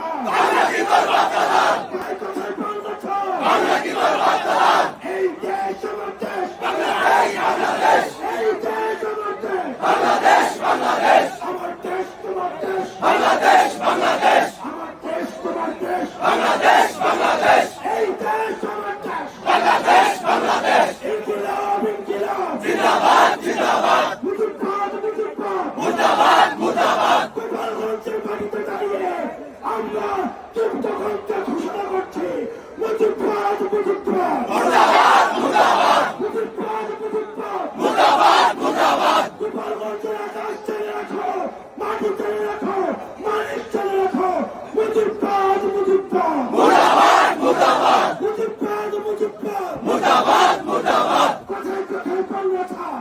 大家给三哥点赞 আমরা যুক্ত ঘণ্টা ঘোষণা করছি। মুজিবাদ মুজিবাদ মুজিবাদ মুজিবাদ গোপালগঞ্জের আকাশ চলে রাখো মাটি চলে রাখো মানুষ চলে রাখো। মুজিবাদ মুজিবাদ মুজিবাদ মুজিবাদ কোথায় কোথায় বাংলা ছাড়।